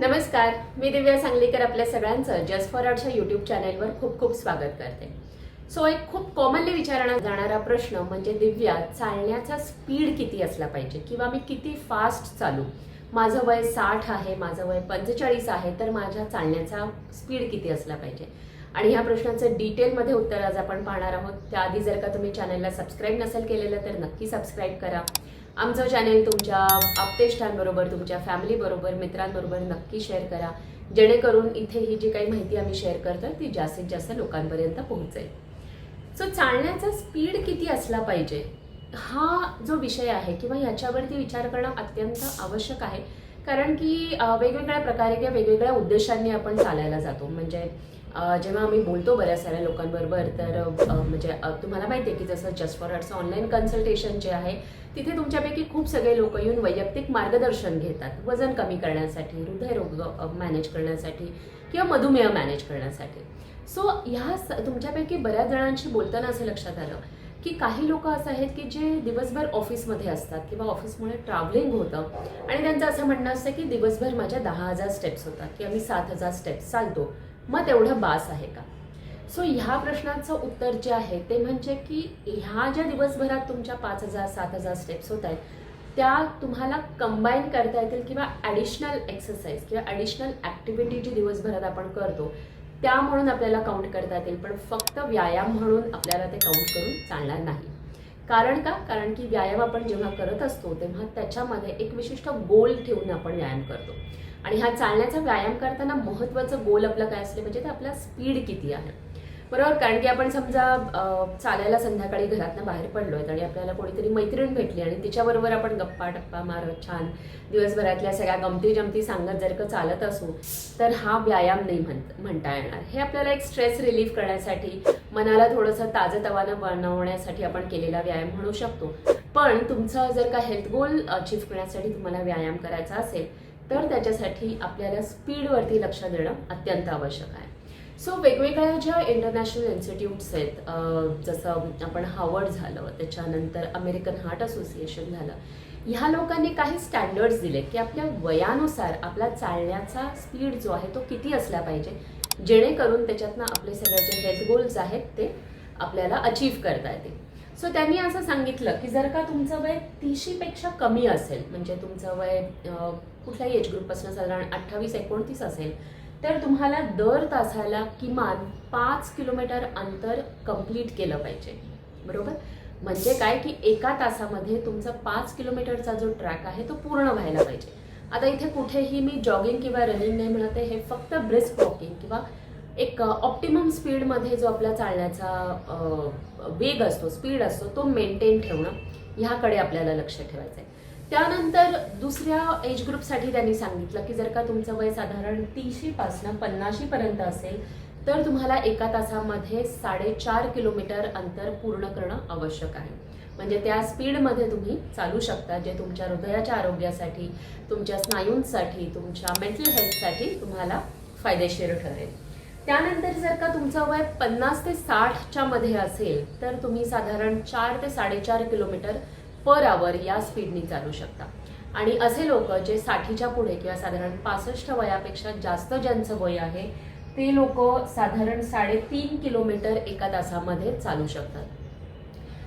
नमस्कार मी दिव्या सांगलीकर आपल्या सगळ्यांचं जस्ट फॉर आर्टच्या युट्यूब चॅनेलवर खूप खूप स्वागत करते. सो एक खूप कॉमनली विचारण्यात जाणारा प्रश्न म्हणजे दिव्या चालण्याचा स्पीड किती असला पाहिजे? किंवा मी किती फास्ट चालू? माझं वय साठ आहे माझं वय पंचेचाळीस आहे तर माझ्या चालण्याचा स्पीड किती असला पाहिजे? आणि ह्या प्रश्नाचं डिटेलमध्ये उत्तर आज आपण पाहणार आहोत. त्याआधी जर का तुम्ही चॅनलला सबस्क्राईब नसेल केलेलं तर नक्की सबस्क्राईब करा. आमचं चॅनेल तुमच्या आप्तेष्टांबरोबर तुमच्या फॅमिलीबरोबर मित्रांबरोबर नक्की शेअर करा. जेणेकरून इथे ही जी काही माहिती आम्ही शेअर करतो ती जास्तीत जास्त लोकांपर्यंत पोहोचेल. सो चालण्याचा स्पीड किती असला पाहिजे? हा जो विषय आहे किंवा याच्यावरती विचार करणं अत्यंत आवश्यक आहे. कारण की वेगवेगळ्या प्रकारे किंवा वेगवेगळ्या उद्देशांनी आपण चालायला जातो. म्हणजे जेव्हा आम्ही बोलतो बऱ्याच साऱ्या लोकांबरोबर तर म्हणजे तुम्हाला माहिती आहे की जसं जस्ट फॉर आर्ट्सचं ऑनलाईन कन्सल्टेशन जे आहे तिथे तुमच्यापैकी खूप सगळे लोक येऊन वैयक्तिक मार्गदर्शन घेतात. वजन कमी करण्यासाठी हृदयरोग मॅनेज करण्यासाठी किंवा मधुमेह मॅनेज करण्यासाठी. सो ह्या तुमच्यापैकी बऱ्याच जणांशी बोलताना असं लक्षात आलं की काही लोक असं आहेत की जे दिवसभर ऑफिसमध्ये असतात किंवा ऑफिसमुळे ट्रॅव्हलिंग होतं आणि त्यांचं असं म्हणणं असतं की दिवसभर माझ्या दहा हजार स्टेप्स होतात किंवा मी सात हजार स्टेप्स चालतो. मग तेवढं बास आहे का? सो ह्या प्रश्नाचं उत्तर जे आहे ते म्हणजे की ह्या ज्या दिवसभरात तुमच्या पाच हजार सात हजार स्टेप्स होत आहेत त्या तुम्हाला कंबाईन करता येतील किंवा ॲडिशनल एक्सरसाइज किंवा ॲडिशनल ॲक्टिव्हिटी जी दिवसभरात आपण करतो त्या म्हणून आपल्याला काउंट करता येतील. पण फक्त व्यायाम म्हणून आपल्याला ते काउंट करून चालणार नाही. कारण का? कारण की व्यायाम आपण जेव्हा करत असतो तेव्हा त्याच्यामध्ये एक विशिष्ट गोल ठेवून आपण व्यायाम करतो. आणि हा चालण्याचा व्यायाम करताना महत्त्वाचं गोल आपलं काय असले म्हणजे ते आपला स्पीड किती आहे. बरोबर? कारण की आपण समजा चालायला संध्याकाळी घरातनं बाहेर पडलोय आणि आपल्याला कोणीतरी मैत्रीण भेटली आणि तिच्याबरोबर आपण गप्पा टप्पा मारत छान दिवसभरातल्या सगळ्या गमती जमती सांगत जर का चालत असू तर हा व्यायाम नाही म्हणत म्हणता येणार. हे आपल्याला एक स्ट्रेस रिलीफ करण्यासाठी मनाला थोडंसं ताजंतवानं बनवण्यासाठी आपण केलेला व्यायाम म्हणू शकतो. पण तुमचं जर का हेल्थ गोल अचीव्ह करण्यासाठी तुम्हाला व्यायाम करायचा असेल तर त्याच्यासाठी आपल्याला स्पीडवरती लक्ष देणं अत्यंत आवश्यक आहे. सो वेगवेगळ्या ज्या इंटरनॅशनल इन्स्टिट्यूट्स आहेत जसं आपण हार्वर्ड झालं त्याच्यानंतर अमेरिकन हार्ट असोसिएशन झालं ह्या लोकांनी काही स्टँडर्ड्स दिले की आपल्या वयानुसार आपला चालण्याचा स्पीड जो आहे तो किती असला पाहिजे जेणेकरून त्याच्यातनं आपले सगळ्या जे हेल्थ गोल्स आहेत ते आपल्याला अचीव करता येतील. सो त्यांनी असं सांगितलं की जर का तुमचं वय तीशीपेक्षा कमी असेल म्हणजे तुमचं वय कुठल्याही एज ग्रुपपासून साधारण अठ्ठावीस एकोणतीस असेल तर तुम्हाला दर तासाला किमान पाच किलोमीटर अंतर कंप्लीट केलं पाहिजे. बरोबर? म्हणजे काय की एका तासामध्ये तुमचा पाच किलोमीटरचा जो ट्रॅक आहे तो पूर्ण व्हायला पाहिजे. आता इथे कुठेही मी जॉगिंग किंवा रनिंग नाही म्हणते हे फक्त ब्रिस्क वॉकिंग किंवा एक ऑप्टिमम स्पीडमध्ये जो आपला चालण्याचा वेग असतो स्पीड असतो तो मेंटेन ठेवणं ह्याकडे आपल्याला लक्ष ठेवायचं आहे त्यानंतर दुसऱ्या एज ग्रुपसाठी त्यांनी सांगितलं की जर का तुमचं वय साधारण तीशीपासनं पन्नाशीपर्यंत असेल तर तुम्हाला एका तासामध्ये साडेचार किलोमीटर अंतर पूर्ण करणं आवश्यक आहे. म्हणजे त्या स्पीडमध्ये तुम्ही चालू शकता जे तुमच्या हृदयाच्या आरोग्यासाठी तुमच्या स्नायूंसाठी तुमच्या मेंटल हेल्थसाठी तुम्हाला फायदेशीर ठरेल. त्यानंतर जर का तुमचं वय पन्नास ते साठच्या मध्ये असेल तर तुम्ही साधारण चार ते साडेचार किलोमीटर पर आवर या स्पीडनी चालू शकता. आणि असे लोक जे साठीच्या पुढे किंवा साधारण पासष्ट वयापेक्षा जास्त ज्यांचं वय आहे ते लोक साधारण साडेतीन किलोमीटर एका तासामध्ये चालू शकतात.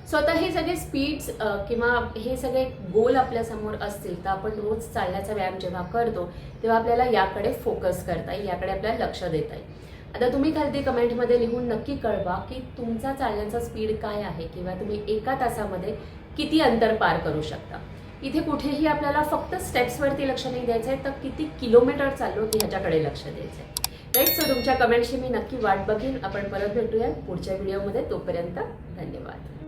सो आता हे सगळे स्पीड्स किंवा हे सगळे गोल आपल्यासमोर असतील तर आपण रोज चालण्याचा व्यायाम जेव्हा करतो तेव्हा आपल्याला याकडे फोकस करता येईल याकडे आपल्याला लक्ष देता येईल. आता तुम्ही खालती कमेंटमध्ये लिहून नक्की कळवा की तुमचा चालण्याचा स्पीड काय आहे किंवा तुम्ही एका तासामध्ये किती अंतर पार करू शकता. इथे कुठेही आपल्याला फक्त स्टेप्सवरती लक्ष नाही द्यायचं आहे तर किती किलोमीटर चाललो की ह्याच्याकडे लक्ष द्यायचं आहे राईट सो तुमच्या कमेंटशी मी नक्की वाट बघेन. आपण परत भेटूया पुढच्या व्हिडिओमध्ये तोपर्यंत धन्यवाद.